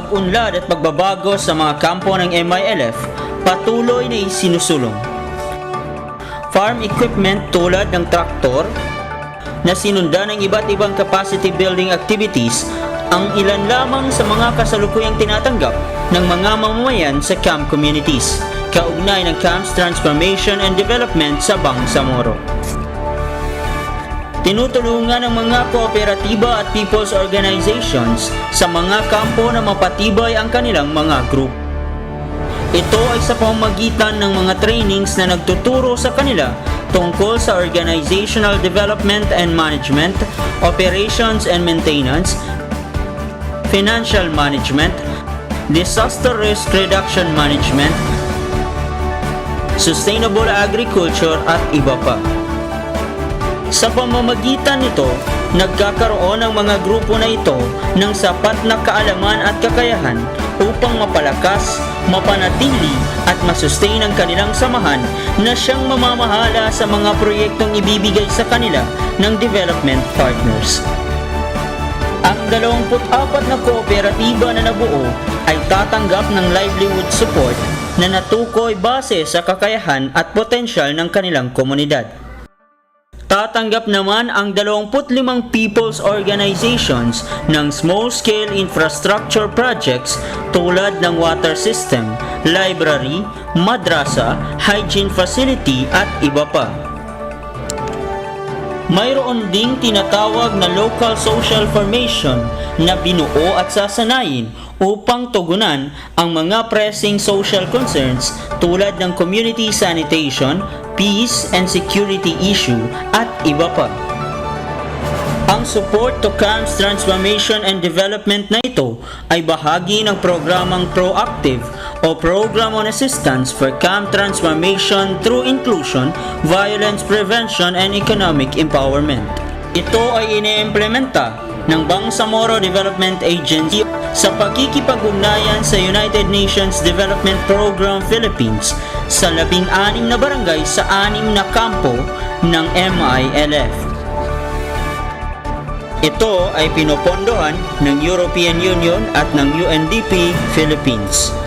pag-unlad at pagbabago sa mga kampo ng MILF patuloy na isinusulong. Farm equipment tulad ng traktor na sinundan ng iba't ibang capacity building activities ang ilan lamang sa mga kasalukuyang tinatanggap ng mga mamamayan sa camp communities, kaugnay ng camp's transformation and development sa Bangsamoro. Tinutulungan ng mga kooperatiba at people's organizations sa mga kampo na mapatibay ang kanilang mga group. Ito ay sa pamamagitan ng mga trainings na nagtuturo sa kanila tungkol sa organizational development and management, operations and maintenance, financial management, disaster risk reduction management, sustainable agriculture at iba pa. Sa pamamagitan nito, nagkakaroon ang mga grupo na ito ng sapat na kaalaman at kakayahan upang mapalakas, mapanatili at masustain ang kanilang samahan na siyang mamamahala sa mga proyektong ibibigay sa kanila ng development partners. Ang 24 na kooperatiba na nabuo ay tatanggap ng livelihood support na natukoy base sa kakayahan at potensyal ng kanilang komunidad. Tatanggap naman ang 25 people's organizations ng small-scale infrastructure projects tulad ng water system, library, madrasa, hygiene facility at iba pa. Mayroon ding tinatawag na local social formation na binuo at sasanayin upang tugunan ang mga pressing social concerns tulad ng community sanitation, peace and security issue at iba pa. Ang support to CAMP's transformation and development na ito ay bahagi ng programang Proactive o Program on Assistance for CAMP Transformation through Inclusion, Violence Prevention and Economic Empowerment. Ito ay iniimplementa ng Bangsamoro Development Agency sa pagkikipag-ugnayan sa United Nations Development Program Philippines sa labing-anim na barangay sa anim na kampo ng MILF. Ito ay pinopondohan ng European Union at ng UNDP Philippines.